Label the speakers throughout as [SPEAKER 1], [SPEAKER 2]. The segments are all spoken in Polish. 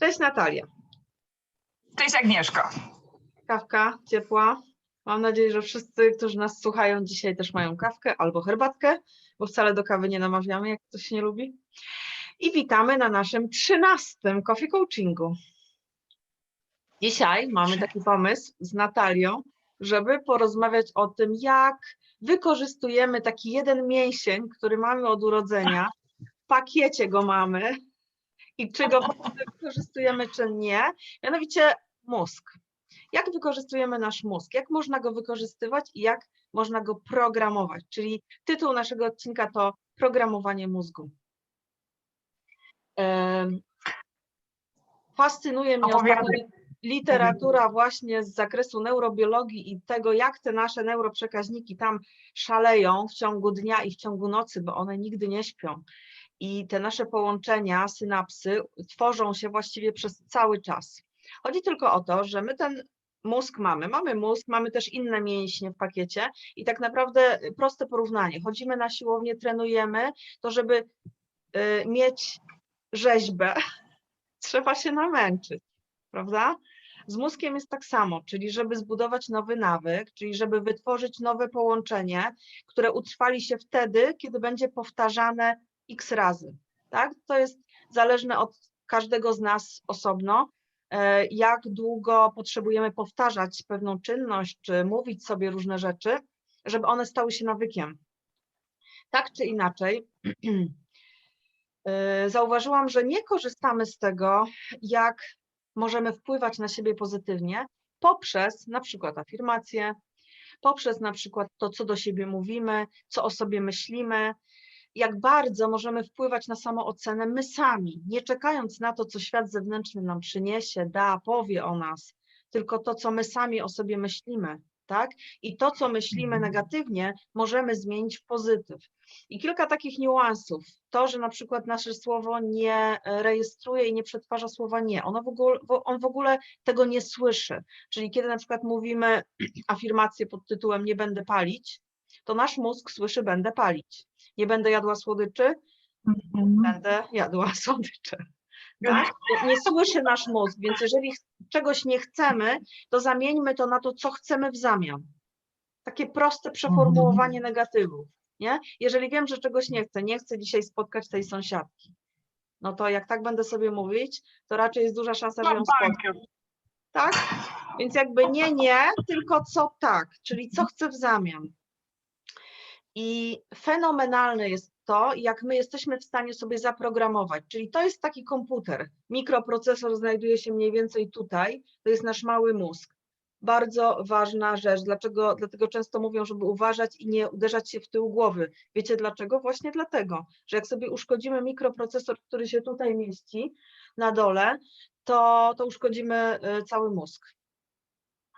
[SPEAKER 1] Cześć Natalia.
[SPEAKER 2] Cześć Agnieszko.
[SPEAKER 1] Kawka ciepła. Mam nadzieję, że wszyscy, którzy nas słuchają dzisiaj też mają kawkę albo herbatkę, bo wcale do kawy nie namawiamy, jak ktoś nie lubi. I witamy na naszym trzynastym coffee coachingu. Dzisiaj mamy taki pomysł z Natalią, żeby porozmawiać o tym, jak wykorzystujemy taki jeden mięsień, który mamy od urodzenia, w pakiecie go mamy i czy go wykorzystujemy, czy nie, mianowicie mózg. Jak wykorzystujemy nasz mózg? Jak można go wykorzystywać i jak można go programować? Czyli tytuł naszego odcinka to Programowanie mózgu. Fascynuje mnie literatura właśnie z zakresu neurobiologii i tego, jak te nasze neuroprzekaźniki tam szaleją w ciągu dnia i w ciągu nocy, bo one nigdy nie śpią. I te nasze połączenia, synapsy tworzą się właściwie przez cały czas. Chodzi tylko o to, że my ten mózg mamy, mamy mózg, mamy też inne mięśnie w pakiecie i tak naprawdę proste porównanie. Chodzimy na siłownię, trenujemy, to żeby y, mieć rzeźbę, trzeba się namęczyć, prawda? Z mózgiem jest tak samo, czyli żeby zbudować nowy nawyk, czyli żeby wytworzyć nowe połączenie, które utrwali się wtedy, kiedy będzie powtarzane x razy. Tak? To jest zależne od każdego z nas osobno, e, jak długo potrzebujemy powtarzać pewną czynność, czy mówić sobie różne rzeczy, żeby one stały się nawykiem. Tak czy inaczej, e, zauważyłam, że nie korzystamy z tego, jak możemy wpływać na siebie pozytywnie poprzez na przykład afirmacje, poprzez na przykład to, co do siebie mówimy, co o sobie myślimy, jak bardzo możemy wpływać na samoocenę my sami, nie czekając na to, co świat zewnętrzny nam przyniesie, da, powie o nas, tylko to, co my sami o sobie myślimy, tak? I to, co myślimy
[SPEAKER 2] Mhm.
[SPEAKER 1] negatywnie, możemy zmienić w pozytyw. I kilka takich niuansów. To, że na przykład nasze słowo nie e, rejestruje i nie przetwarza słowa nie, ono w ogóle, on w ogóle tego nie słyszy. Czyli kiedy na przykład mówimy afirmację pod tytułem nie będę palić, to nasz mózg słyszy będę palić. Nie będę jadła słodyczy, będę jadła słodycze. Tak? Nie- słyszy nasz mózg, więc jeżeli czegoś nie chcemy, to zamieńmy to na to, co chcemy w zamian. Takie proste przeformułowanie negatywów. Nie? Jeżeli wiem, że czegoś nie chcę, nie chcę dzisiaj spotkać tej sąsiadki, no to jak tak będę sobie mówić, to raczej jest duża szansa, że ją spotkam. Tak? Więc jakby nie, nie, tylko co tak, czyli co chcę w zamian. I fenomenalne jest to, jak my jesteśmy w stanie sobie zaprogramować. Czyli to jest taki komputer. Mikroprocesor znajduje się mniej więcej tutaj, to jest nasz mały mózg. Bardzo ważna rzecz. Dlaczego? Dlatego często mówią, żeby uważać i nie uderzać się w tył głowy. Wiecie dlaczego? Właśnie dlatego, że jak sobie uszkodzimy mikroprocesor, który się tutaj mieści na dole, to, to uszkodzimy y, cały mózg.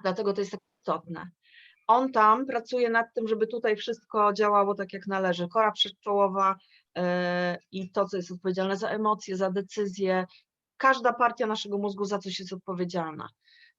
[SPEAKER 1] Dlatego to jest tak istotne. On tam pracuje nad tym, żeby tutaj wszystko działało tak jak należy. Kora przedczołowa y, i to, co jest odpowiedzialne za emocje, za decyzje. Każda partia naszego mózgu za coś jest odpowiedzialna.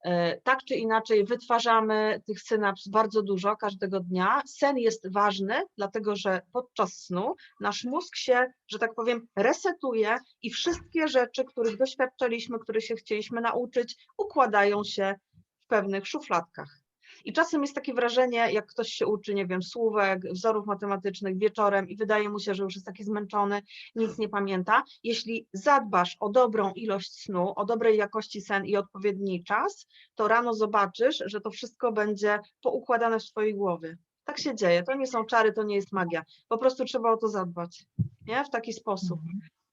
[SPEAKER 1] Y, Tak czy inaczej wytwarzamy tych synaps bardzo dużo każdego dnia. Sen jest ważny, dlatego że podczas snu nasz mózg się, że tak powiem, resetuje i wszystkie rzeczy, których doświadczaliśmy, których się chcieliśmy nauczyć, układają się w pewnych szufladkach. I czasem jest takie wrażenie, jak ktoś się uczy, nie wiem, słówek, wzorów matematycznych wieczorem i wydaje mu się, że już jest taki zmęczony, nic nie pamięta. Jeśli zadbasz o dobrą ilość snu, o dobrej jakości sen i odpowiedni czas, to rano zobaczysz, że to wszystko będzie poukładane w twojej głowie. Tak się dzieje. To nie są czary, to nie jest magia. Po prostu trzeba o to zadbać. Nie? W taki sposób.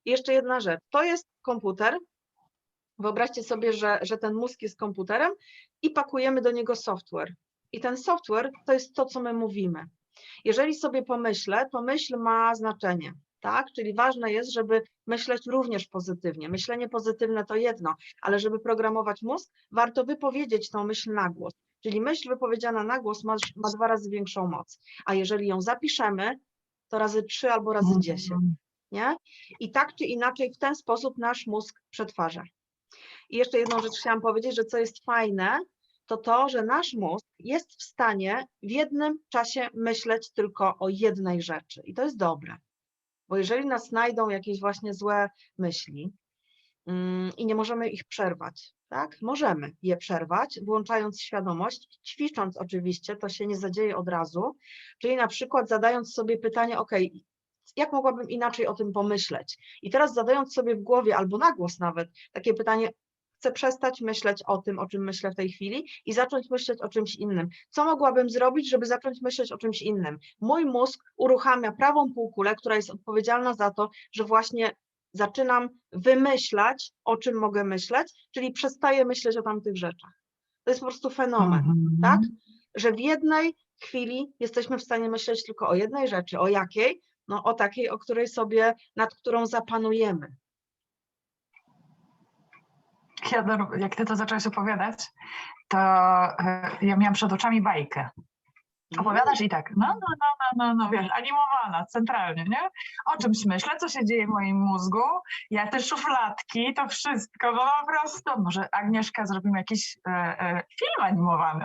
[SPEAKER 1] I jeszcze jedna rzecz. To jest komputer. Wyobraźcie sobie, że, że ten mózg jest komputerem i pakujemy do niego software. I ten software to jest to, co my mówimy. Jeżeli sobie pomyślę, to myśl ma znaczenie. Tak? Czyli ważne jest, żeby myśleć również pozytywnie. Myślenie pozytywne to jedno, ale żeby programować mózg, warto wypowiedzieć tą myśl na głos. Czyli myśl wypowiedziana na głos ma, ma dwa razy większą moc. A jeżeli ją zapiszemy, to razy trzy albo razy dziesięć nie? I tak czy inaczej w ten sposób nasz mózg przetwarza. I jeszcze jedną rzecz chciałam powiedzieć, że co jest fajne, to to, że nasz mózg jest w stanie w jednym czasie myśleć tylko o jednej rzeczy. I to jest dobre, bo jeżeli nas znajdą jakieś właśnie złe myśli, mm, i nie możemy ich przerwać. Tak? Możemy je przerwać, włączając świadomość, ćwicząc oczywiście, to się nie zadzieje od razu, czyli na przykład zadając sobie pytanie, ok, jak mogłabym inaczej o tym pomyśleć? I teraz zadając sobie w głowie albo na głos nawet takie pytanie, chcę przestać myśleć o tym, o czym myślę w tej chwili i zacząć myśleć o czymś innym. Co mogłabym zrobić, żeby zacząć myśleć o czymś innym? Mój mózg uruchamia prawą półkulę, która jest odpowiedzialna za to, że właśnie zaczynam wymyślać, o czym mogę myśleć, czyli przestaję myśleć o tamtych rzeczach. To jest po prostu fenomen,
[SPEAKER 2] Mhm.
[SPEAKER 1] tak? Że w jednej chwili jesteśmy w stanie myśleć tylko o jednej rzeczy. O jakiej? No o takiej, o której sobie, nad którą zapanujemy.
[SPEAKER 2] Jak ty to zacząłeś opowiadać, to e, ja miałam przed oczami bajkę. Opowiadasz i tak, no, no, no, no, no, no, wiesz, animowana, centralnie, nie? O czymś myślę, co się dzieje w moim mózgu, ja te szufladki, to wszystko, no po prostu, może Agnieszka zrobimy jakiś e, e, film animowany,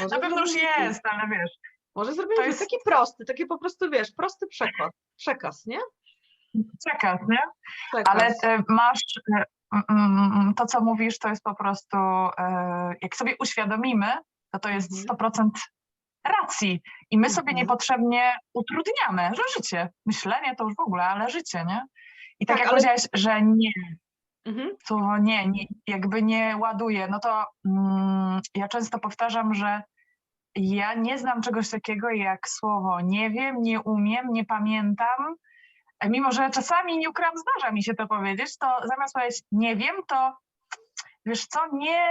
[SPEAKER 1] Może
[SPEAKER 2] na pewno już jest, ale wiesz,
[SPEAKER 1] Może zrobimy
[SPEAKER 2] To
[SPEAKER 1] jest... taki prosty, taki po prostu, wiesz, prosty przekaz, przekaz nie?
[SPEAKER 2] czekać, nie?
[SPEAKER 1] Przekaz.
[SPEAKER 2] Ale e, masz e, mm, mm, to, co mówisz, to jest po prostu, e, jak sobie uświadomimy, to to jest
[SPEAKER 1] Mhm.
[SPEAKER 2] 100% racji i my sobie
[SPEAKER 1] Mhm.
[SPEAKER 2] niepotrzebnie utrudniamy, że życie, myślenie to już w ogóle, ale życie, nie? I tak,
[SPEAKER 1] Tak,
[SPEAKER 2] jak
[SPEAKER 1] ale-
[SPEAKER 2] powiedziałeś, że nie,
[SPEAKER 1] Mhm.
[SPEAKER 2] słowo nie, nie, jakby nie ładuje, no to mm, ja często powtarzam, że ja nie znam czegoś takiego jak słowo nie wiem, nie umiem, nie pamiętam. Mimo, że czasami nie ukrywam, zdarza mi się to powiedzieć, to zamiast powiedzieć nie wiem, to wiesz co, nie,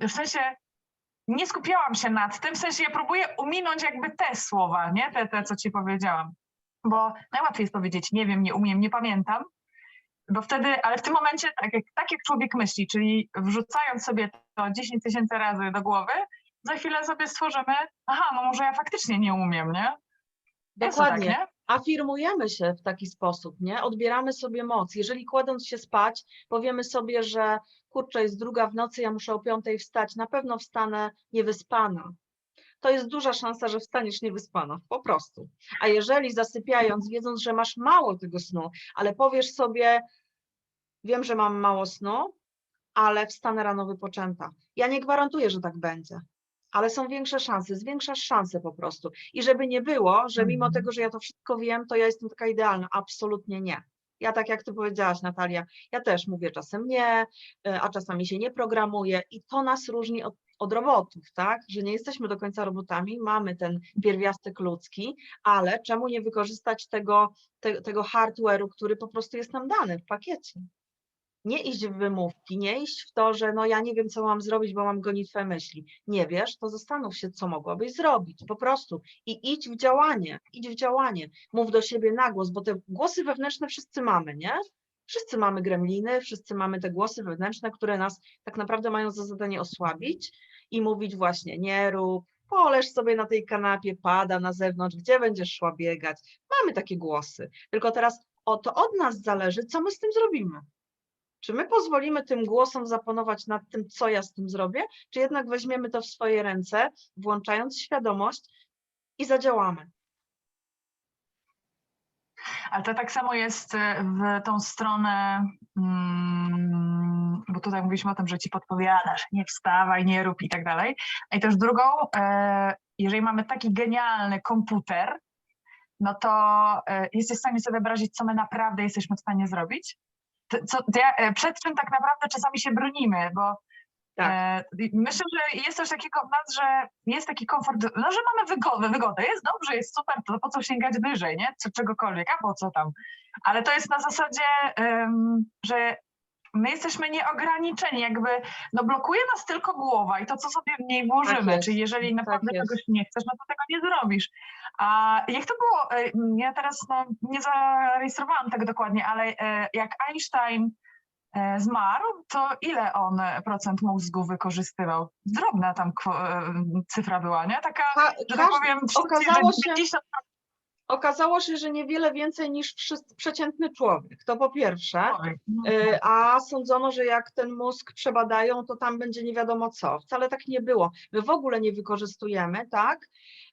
[SPEAKER 2] w sensie nie skupiałam się nad tym, w sensie ja próbuję uminąć jakby te słowa, nie, te, te co ci powiedziałam. Bo najłatwiej jest powiedzieć nie wiem, nie umiem, nie pamiętam, bo wtedy, ale w tym momencie, tak jak, tak jak człowiek myśli, czyli wrzucając sobie to 10 tysięcy razy do głowy, za chwilę sobie stworzymy, aha, no może ja faktycznie nie umiem, nie? To
[SPEAKER 1] Dokładnie.
[SPEAKER 2] Tak, nie?
[SPEAKER 1] Afirmujemy się w taki sposób, nie? Odbieramy sobie moc. Jeżeli kładąc się spać, powiemy sobie, że kurczę, jest druga w nocy, ja muszę o piątej wstać, na pewno wstanę niewyspana. To jest duża szansa, że wstaniesz niewyspana, po prostu. A jeżeli zasypiając, wiedząc, że masz mało tego snu, ale powiesz sobie, wiem, że mam mało snu, ale wstanę rano wypoczęta. Ja nie gwarantuję, że tak będzie, ale są większe szanse, zwiększasz szanse po prostu. I żeby nie było, że mimo
[SPEAKER 2] Mhm.
[SPEAKER 1] tego, że ja to wszystko wiem, to ja jestem taka idealna. Absolutnie nie. Ja tak jak ty powiedziałaś, Natalia, ja też mówię czasem nie, y, a czasami się nie programuję i to nas różni od, od robotów, tak? Że nie jesteśmy do końca robotami, mamy ten pierwiastek ludzki, ale czemu nie wykorzystać tego, te, tego hardware'u, który po prostu jest nam dany w pakiecie? Nie iść w wymówki, nie iść w to, że no ja nie wiem, co mam zrobić, bo mam gonitwę myśli. Nie wiesz, to zastanów się, co mogłabyś zrobić, po prostu. I idź w działanie, idź w działanie. Mów do siebie na głos, bo te głosy wewnętrzne wszyscy mamy, nie? Wszyscy mamy gremliny, wszyscy mamy te głosy wewnętrzne, które nas tak naprawdę mają za zadanie osłabić i mówić właśnie nie rób, poleż sobie na tej kanapie, pada na zewnątrz, gdzie będziesz szła biegać. Mamy takie głosy. Tylko teraz o to od nas zależy, co my z tym zrobimy. Czy my pozwolimy tym głosom zapanować nad tym, co ja z tym zrobię, czy jednak weźmiemy to w swoje ręce, włączając świadomość i zadziałamy?
[SPEAKER 2] Ale to tak samo jest e, w tą stronę, mm, bo tutaj mówiliśmy o tym, że ci podpowiadasz, nie wstawaj, nie rób i tak dalej. I też drugą, e, jeżeli mamy taki genialny komputer, no to e, jesteś w stanie sobie wyobrazić, co my naprawdę jesteśmy w stanie zrobić. Co, ja, e, przed czym tak naprawdę czasami się bronimy, bo
[SPEAKER 1] Tak.
[SPEAKER 2] e, myślę, że jest coś takiego w nas, że jest taki komfort, no że mamy wygodę, wygodę, jest dobrze, jest super, to po co sięgać wyżej, nie? Czy czegokolwiek, a po co tam? Ale to jest na zasadzie, em, że my jesteśmy nieograniczeni, jakby no blokuje nas tylko głowa i to, co sobie w niej włożymy,
[SPEAKER 1] jest,
[SPEAKER 2] czyli jeżeli naprawdę
[SPEAKER 1] jest.
[SPEAKER 2] czegoś nie chcesz, no to tego nie zrobisz. A jak to było, e, ja teraz no, nie zarejestrowałam tego dokładnie, ale e, jak Einstein e, zmarł, to ile on procent mózgu wykorzystywał? Drobna tam cyfra była, nie? Taka,
[SPEAKER 1] Ka-
[SPEAKER 2] że tak powiem,
[SPEAKER 1] okazało się-
[SPEAKER 2] 50
[SPEAKER 1] Okazało się, że niewiele więcej niż przeciętny człowiek, to po pierwsze.
[SPEAKER 2] No.
[SPEAKER 1] Y, A sądzono, że jak ten mózg przebadają, to tam będzie nie wiadomo co. Wcale tak nie było. My w ogóle nie wykorzystujemy, tak?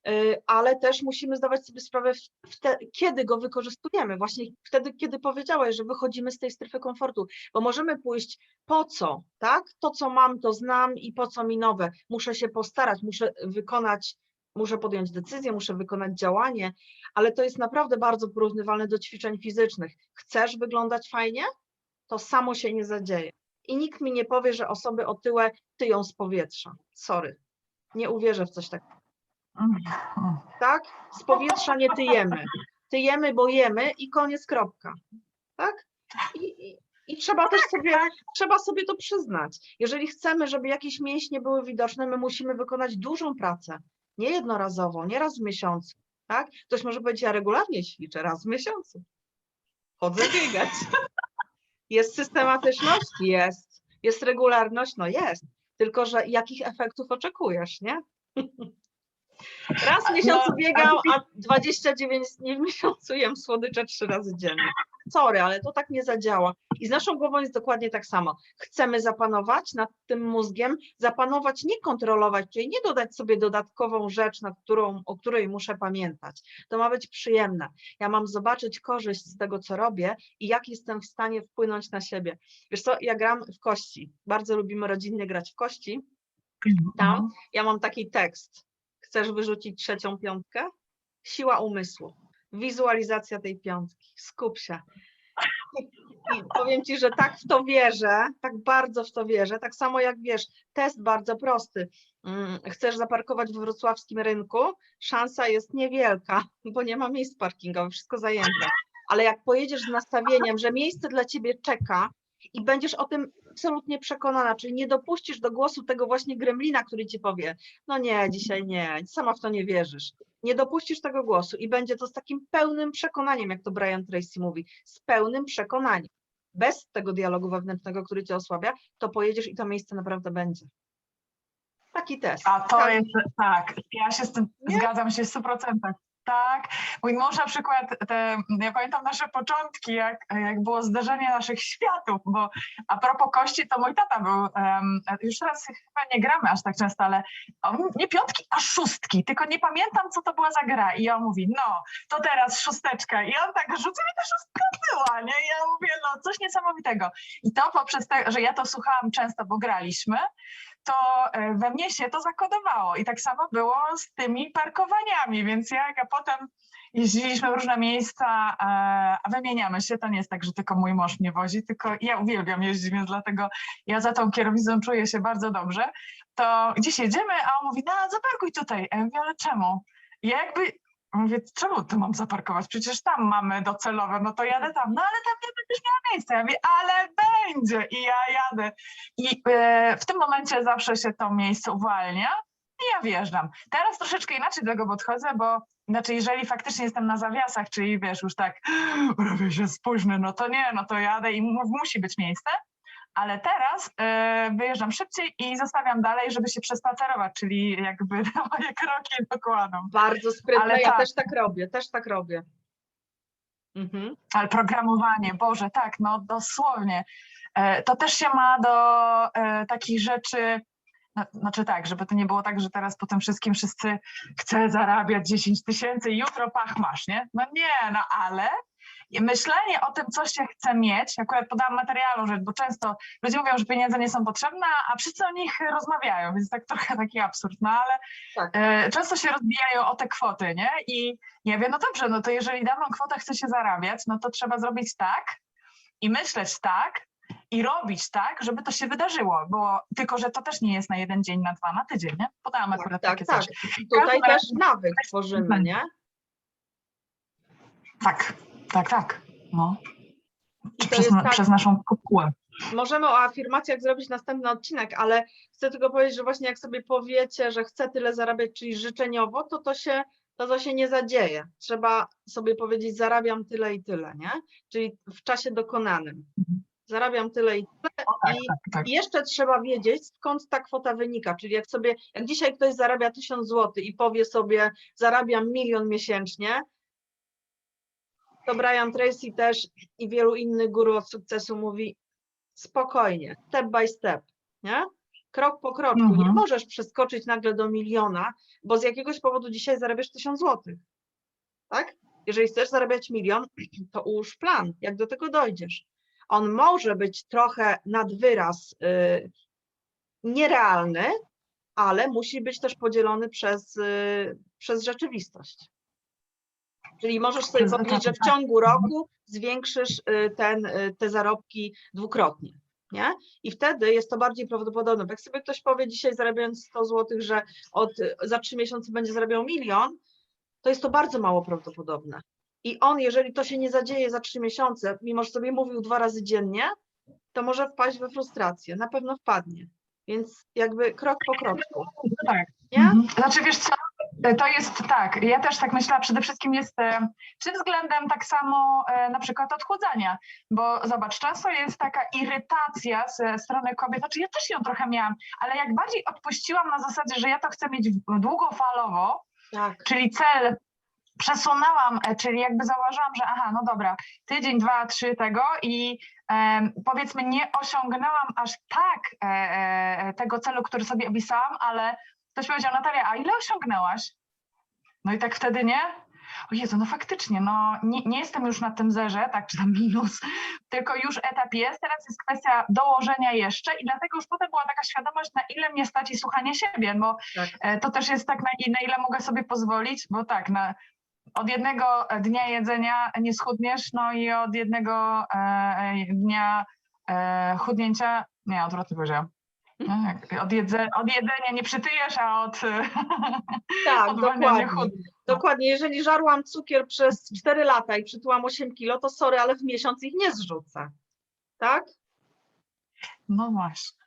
[SPEAKER 1] Y, Ale też musimy zdawać sobie sprawę, wte, kiedy go wykorzystujemy. Właśnie wtedy, kiedy powiedziałeś, że wychodzimy z tej strefy komfortu, bo możemy pójść po co, tak? To, co mam, to znam i po co mi nowe. Muszę się postarać, muszę wykonać, muszę podjąć decyzję, muszę wykonać działanie, ale to jest naprawdę bardzo porównywalne do ćwiczeń fizycznych. Chcesz wyglądać fajnie? to samo się nie zadzieje. I nikt mi nie powie, że osoby otyłe tyją z powietrza. Sorry. Nie uwierzę w coś takiego. Tak? Z powietrza nie tyjemy. Tyjemy, bo jemy i koniec, kropka. Tak? I, i, i trzeba też sobie, trzeba sobie to przyznać. Jeżeli chcemy, żeby jakieś mięśnie były widoczne, my musimy wykonać dużą pracę. Nie jednorazową, nie raz w miesiącu. Tak? Ktoś może powiedzieć, ja regularnie ćwiczę raz w miesiącu. Chodzę biegać. Jest systematyczność? Jest. Jest regularność? No jest. Tylko, że jakich efektów oczekujesz, nie? Raz w miesiącu
[SPEAKER 2] No,
[SPEAKER 1] biegam, a 29 dni w miesiącu jem słodycze trzy razy dziennie. Sorry, ale to tak nie zadziała. I z naszą głową jest dokładnie tak samo. Chcemy zapanować nad tym mózgiem, zapanować, nie kontrolować, czyli nie dodać sobie dodatkową rzecz, nad którą, o której muszę pamiętać. To ma być przyjemne. Ja mam zobaczyć korzyść z tego, co robię i jak jestem w stanie wpłynąć na siebie. Wiesz co, ja gram w kości. Bardzo lubimy rodzinnie grać w kości. Tam ja mam taki tekst. Chcesz wyrzucić trzecią piątkę? Siła umysłu. Wizualizacja tej piątki. Skup się. I, powiem ci, że tak w to wierzę, tak bardzo w to wierzę. Tak samo jak wiesz, test bardzo prosty. Mm, Chcesz zaparkować w wrocławskim rynku? Szansa jest niewielka, bo nie ma miejsc parkingowych, wszystko zajęte. Ale jak pojedziesz z nastawieniem, że miejsce dla ciebie czeka i będziesz o tym absolutnie przekonana, czyli nie dopuścisz do głosu tego właśnie gremlina, który ci powie, no nie, dzisiaj nie, sama w to nie wierzysz. Nie dopuścisz tego głosu i będzie to z takim pełnym przekonaniem, jak to Brian Tracy mówi, z pełnym przekonaniem. Bez tego dialogu wewnętrznego, który cię osłabia, to pojedziesz i to miejsce naprawdę będzie. Taki test.
[SPEAKER 2] A to
[SPEAKER 1] Tak.
[SPEAKER 2] jest, tak, ja się z tym
[SPEAKER 1] Nie?
[SPEAKER 2] zgadzam się w 100%. Tak, mój mąż na przykład, te, ja pamiętam nasze początki, jak, jak było zderzenie naszych światów, bo a propos kości, to mój tata był, em, już teraz chyba nie gramy aż tak często, ale on, nie piątki, a szóstki, tylko nie pamiętam, co to była za gra. I on mówi, no, to teraz szósteczka. I on tak rzuca mi ta szóstka była, nie? I ja mówię, no, coś niesamowitego. I to poprzez to, że ja to słuchałam często, bo graliśmy, to e, we mnie się to zakodowało. I tak samo było z tymi parkowaniami, więc jak potem jeździliśmy w różne miejsca, e, a wymieniamy się, to nie jest tak, że tylko mój mąż mnie wozi, tylko ja uwielbiam jeździć, więc dlatego ja za tą kierownicą czuję się bardzo dobrze. To gdzieś jedziemy, a on mówi, no zaparkuj tutaj. A ja mówię, ale czemu? I ja jakby mówię, czemu tu mam zaparkować? Przecież tam mamy docelowe, no to jadę tam. No ale tam nie będziesz miała miejsca. Ja mówię, ale będzie i ja jadę. I e, w tym momencie zawsze się to miejsce uwalnia i ja wjeżdżam. Teraz troszeczkę inaczej do tego podchodzę, bo znaczy jeżeli faktycznie jestem na zawiasach, czyli wiesz już tak, prawie się spóźnię, no to nie, no to jadę i mu, musi być miejsce. Ale teraz e, wyjeżdżam szybciej i zostawiam dalej, żeby się przespacerować, czyli jakby moje kroki dokładam.
[SPEAKER 1] Bardzo sprytne,
[SPEAKER 2] Ale
[SPEAKER 1] ja
[SPEAKER 2] tak.
[SPEAKER 1] też tak robię, też tak robię. Mhm.
[SPEAKER 2] Ale programowanie, Boże, tak, no dosłownie. E, To też się ma do e, takich rzeczy, no, znaczy tak, żeby to nie było tak, że teraz po tym wszystkim wszyscy chcę zarabiać 10 tysięcy i jutro pach masz, nie? No nie, no ale myślenie o tym, co się chce mieć, akurat podałam materiału rzecz, bo często ludzie mówią, że pieniądze nie są potrzebne, a wszyscy o nich rozmawiają, więc tak trochę taki absurd, no ale
[SPEAKER 1] Tak.
[SPEAKER 2] e, często się rozbijają o te kwoty, nie? I ja wiem, no dobrze, no to jeżeli daną kwotę chce się zarabiać, no to trzeba zrobić tak i myśleć tak i robić tak, żeby to się wydarzyło, bo tylko, że to też nie jest na jeden dzień, na dwa, na tydzień, nie? Podałam
[SPEAKER 1] Tak,
[SPEAKER 2] akurat
[SPEAKER 1] tak,
[SPEAKER 2] takie
[SPEAKER 1] tak.
[SPEAKER 2] coś.
[SPEAKER 1] Tutaj też nawyk tworzymy, nie?
[SPEAKER 2] Tak, tak, tak, no.
[SPEAKER 1] To
[SPEAKER 2] Przez,
[SPEAKER 1] tak-
[SPEAKER 2] przez naszą kopułę.
[SPEAKER 1] Możemy o afirmacjach zrobić następny odcinek, ale chcę tylko powiedzieć, że właśnie jak sobie powiecie, że chcę tyle zarabiać, czyli życzeniowo, to to się, to, to się nie zadzieje. Trzeba sobie powiedzieć, zarabiam tyle i tyle, nie? Czyli w czasie dokonanym. Zarabiam tyle i tyle
[SPEAKER 2] O, tak,
[SPEAKER 1] i
[SPEAKER 2] tak, tak.
[SPEAKER 1] Jeszcze trzeba wiedzieć, skąd ta kwota wynika. Czyli jak sobie, jak dzisiaj ktoś zarabia 1000 zł i powie sobie, zarabiam milion miesięcznie, to Brian Tracy też i wielu innych guru od sukcesu mówi spokojnie, step by step, nie? Krok po kroczku. Nie
[SPEAKER 2] Mhm.
[SPEAKER 1] możesz przeskoczyć nagle do miliona, bo z jakiegoś powodu dzisiaj zarabiasz tysiąc złotych. Tak? Jeżeli chcesz zarabiać milion, to ułóż plan, jak do tego dojdziesz. On może być trochę nad wyraz y, nierealny, ale musi być też podzielony przez, y, przez rzeczywistość. Czyli możesz sobie powiedzieć, że w
[SPEAKER 2] etapy, tak.
[SPEAKER 1] ciągu roku zwiększysz y, ten, y, te zarobki dwukrotnie. Nie? I wtedy jest to bardziej prawdopodobne. Jak sobie ktoś powie dzisiaj zarabiając 100 zł, że od, za 3 miesiące będzie zarabiał milion, to jest to bardzo mało prawdopodobne. I on, jeżeli to się nie zadzieje za 3 miesiące, mimo że sobie mówił dwa razy dziennie, to może wpaść we frustrację. Na pewno wpadnie. Więc jakby krok po kroczku.
[SPEAKER 2] Tak.
[SPEAKER 1] Nie?
[SPEAKER 2] Mhm. Znaczy wiesz co, to jest tak, ja też tak myślałam, przede wszystkim jest e, przed względem tak samo e, na przykład odchudzania, bo zobacz, często jest taka irytacja ze strony kobiet, znaczy ja też ją trochę miałam, ale jak bardziej odpuściłam na zasadzie, że ja to chcę mieć długofalowo,
[SPEAKER 1] Tak.
[SPEAKER 2] czyli cel przesunęłam, e, czyli jakby zauważyłam, że aha, no dobra, tydzień, dwa, trzy tego i em, powiedzmy nie osiągnęłam aż tak e, e, tego celu, który sobie opisałam, ale ktoś powiedział, Natalia, a ile osiągnęłaś? No i tak wtedy nie? O Jezu, no faktycznie, no nie, nie jestem już na tym zerze, tak, czy tam minus, tylko już etap jest, teraz jest kwestia dołożenia jeszcze i dlatego już potem była taka świadomość, na ile mnie stać i słuchanie siebie, bo
[SPEAKER 1] Tak.
[SPEAKER 2] e, to też jest tak, na, na ile mogę sobie pozwolić, bo tak, na, od jednego dnia jedzenia nie schudniesz, no i od jednego e, dnia e, chudnięcia, nie, odwrotnie powiedziałam. No, Od, jedze, od jedzenia nie przytyjesz, a od,
[SPEAKER 1] Tak,
[SPEAKER 2] od
[SPEAKER 1] dokładnie. Dokładnie. Jeżeli żarłam cukier przez 4 lata i przytyłam 8 kilo, to sorry, ale w miesiąc ich nie zrzucę. Tak?
[SPEAKER 2] No właśnie.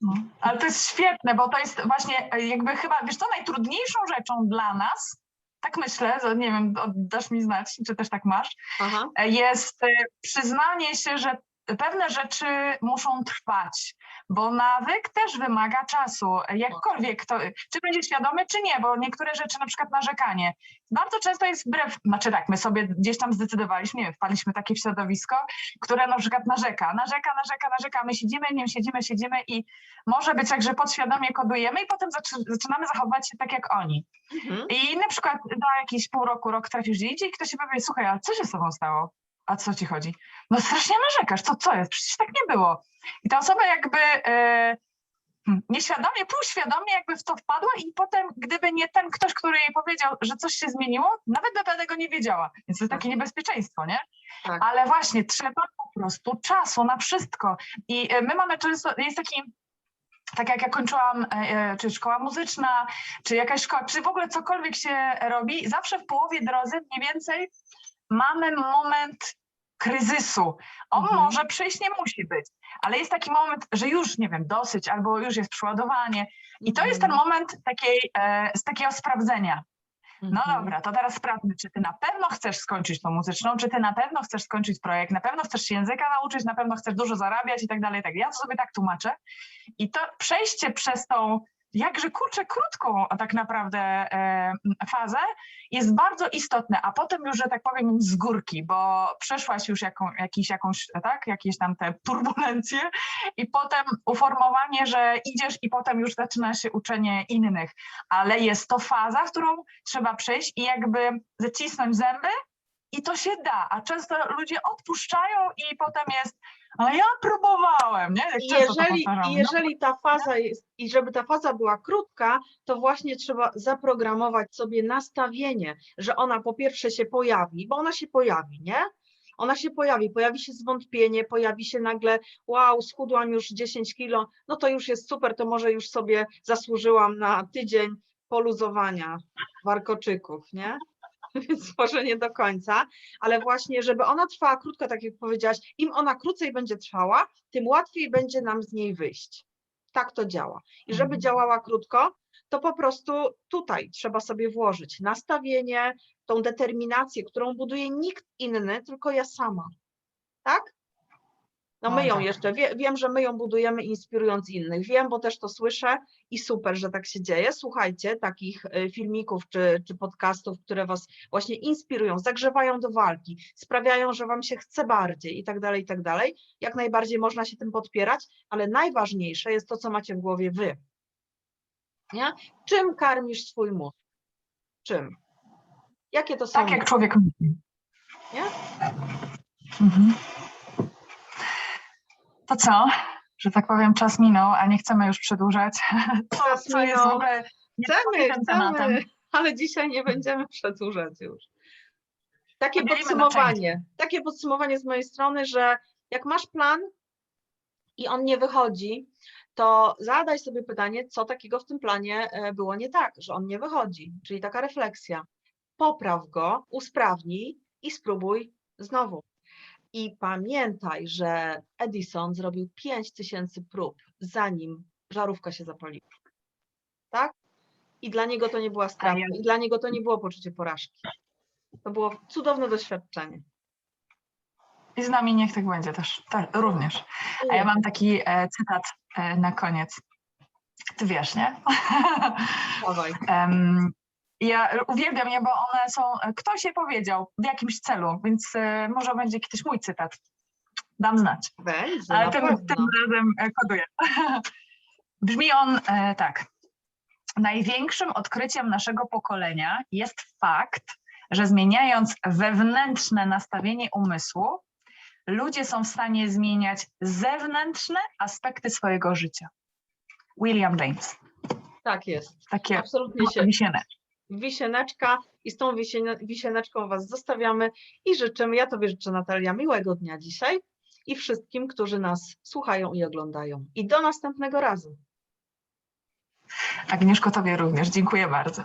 [SPEAKER 2] No. Ale to jest świetne, bo to jest właśnie jakby chyba, wiesz co, najtrudniejszą rzeczą dla nas, tak myślę, że nie wiem, dasz mi znać, czy też tak masz,
[SPEAKER 1] Aha.
[SPEAKER 2] jest e, przyznanie się, że pewne rzeczy muszą trwać, bo nawyk też wymaga czasu, jakkolwiek to, czy będzie świadomy, czy nie, bo niektóre rzeczy, na przykład narzekanie, bardzo często jest wbrew, znaczy tak, my sobie gdzieś tam zdecydowaliśmy, nie wiem, wpadliśmy takie w środowisko, które na przykład narzeka, narzeka, narzeka, narzeka, my siedzimy, nie wiem, siedzimy, siedzimy i może być tak, że podświadomie kodujemy i potem zaczy- zaczynamy zachowywać się tak jak oni.
[SPEAKER 1] Mhm.
[SPEAKER 2] I na przykład za jakieś pół roku, rok trafisz gdzie indziej i ktoś się powie, słuchaj, a co się z tobą stało? A co ci chodzi? No strasznie narzekasz, co, co jest? Przecież tak nie było. I ta osoba jakby e, hmm, nieświadomie, półświadomie jakby w to wpadła i potem, gdyby nie ten ktoś, który jej powiedział, że coś się zmieniło, nawet by tego nie wiedziała. Więc to jest takie niebezpieczeństwo, nie?
[SPEAKER 1] Tak.
[SPEAKER 2] Ale właśnie trzeba po prostu czasu na wszystko. I e, my mamy często, jest taki tak jak ja kończyłam, e, e, czy szkoła muzyczna, czy jakaś szkoła, czy w ogóle cokolwiek się robi, zawsze w połowie drodzy mniej więcej mamy moment kryzysu. On
[SPEAKER 1] Mhm.
[SPEAKER 2] może przyjść, nie musi być, ale jest taki moment, że już, nie wiem, dosyć, albo już jest przeładowanie. I to jest ten
[SPEAKER 1] Mhm.
[SPEAKER 2] moment takiej, e, z takiego sprawdzenia. No
[SPEAKER 1] Mhm.
[SPEAKER 2] dobra, to teraz sprawdźmy, czy ty na pewno chcesz skończyć tą muzyczną, czy ty na pewno chcesz skończyć projekt, na pewno chcesz się języka nauczyć, na pewno chcesz dużo zarabiać i tak dalej. Tak. Ja to sobie tak tłumaczę. I to przejście przez tą jakże kurczę krótką a tak naprawdę e, fazę jest bardzo istotne, a potem już, że tak powiem, z górki, bo przeszłaś już jaką, jakiś, jakąś, tak, jakieś tam te turbulencje i potem uformowanie, że idziesz i potem już zaczyna się uczenie innych, ale jest to faza, którą trzeba przejść i jakby zacisnąć zęby i to się da, a często ludzie odpuszczają i potem jest, a ja próbowałem, nie? Jak
[SPEAKER 1] jeżeli,
[SPEAKER 2] no.
[SPEAKER 1] jeżeli ta faza jest, i żeby ta faza była krótka, to właśnie trzeba zaprogramować sobie nastawienie, że ona po pierwsze się pojawi, bo ona się pojawi, nie? Ona się pojawi, pojawi się zwątpienie, pojawi się nagle, wow, schudłam już 10 kilo, no to już jest super, to może już sobie zasłużyłam na tydzień poluzowania warkoczyków, nie? Więc może nie do końca, ale właśnie, żeby ona trwała krótko, tak jak powiedziałaś, im ona krócej będzie trwała, tym łatwiej będzie nam z niej wyjść. Tak to działa. I żeby
[SPEAKER 2] Mhm.
[SPEAKER 1] działała krótko, to po prostu tutaj trzeba sobie włożyć nastawienie, tą determinację, którą buduje nikt inny, tylko ja sama. Tak? No my ją jeszcze, wie, wiem, że my ją budujemy inspirując innych. Wiem, bo też to słyszę i super, że tak się dzieje. Słuchajcie takich y, filmików czy, czy podcastów, które was właśnie inspirują, zagrzewają do walki, sprawiają, że wam się chce bardziej i tak dalej, i tak dalej. Jak najbardziej można się tym podpierać, ale najważniejsze jest to, co macie w głowie wy. Nie? Czym karmisz swój mózg? Czym? Jakie to są
[SPEAKER 2] Tak jak człowiek myśli.
[SPEAKER 1] Nie?
[SPEAKER 2] Mhm. To co? Że tak powiem, czas minął, a nie chcemy już przedłużać. Co, co jest w ogóle
[SPEAKER 1] Chcemy,
[SPEAKER 2] tematem.
[SPEAKER 1] chcemy, ale dzisiaj nie będziemy przedłużać już. Takie
[SPEAKER 2] Podzielimy
[SPEAKER 1] podsumowanie, takie podsumowanie z mojej strony, że jak masz plan i on nie wychodzi, to zadaj sobie pytanie, co takiego w tym planie e, było nie tak, że on nie wychodzi, czyli taka refleksja. Popraw go, usprawnij i spróbuj znowu. I pamiętaj, że Edison zrobił 5000 prób, zanim żarówka się zapaliła. Tak? I dla niego to nie była strata,
[SPEAKER 2] ja-
[SPEAKER 1] i dla niego to nie było poczucie porażki. To było cudowne doświadczenie.
[SPEAKER 2] I z nami niech tak będzie też, tak, również. A ja mam taki e, cytat e, na koniec. Ty wiesz, nie?
[SPEAKER 1] Dawaj.
[SPEAKER 2] ja uwielbiam je, bo one są, ktoś je powiedział w jakimś celu, więc e, może będzie jakiś mój cytat. Dam znać.
[SPEAKER 1] Będzie,
[SPEAKER 2] Ale tym, tym razem e, koduję. Brzmi on e, tak. Największym odkryciem naszego pokolenia jest fakt, że zmieniając wewnętrzne nastawienie umysłu, ludzie są w stanie zmieniać zewnętrzne aspekty swojego życia. William James.
[SPEAKER 1] Tak jest.
[SPEAKER 2] Takie
[SPEAKER 1] Absolutnie się
[SPEAKER 2] wisiene.
[SPEAKER 1] Wisieneczka i z tą wisiene, wisieneczką Was zostawiamy i życzymy, ja Tobie życzę Natalia miłego dnia dzisiaj i wszystkim, którzy nas słuchają i oglądają. I do następnego razu.
[SPEAKER 2] Agnieszko, Tobie również. Dziękuję bardzo.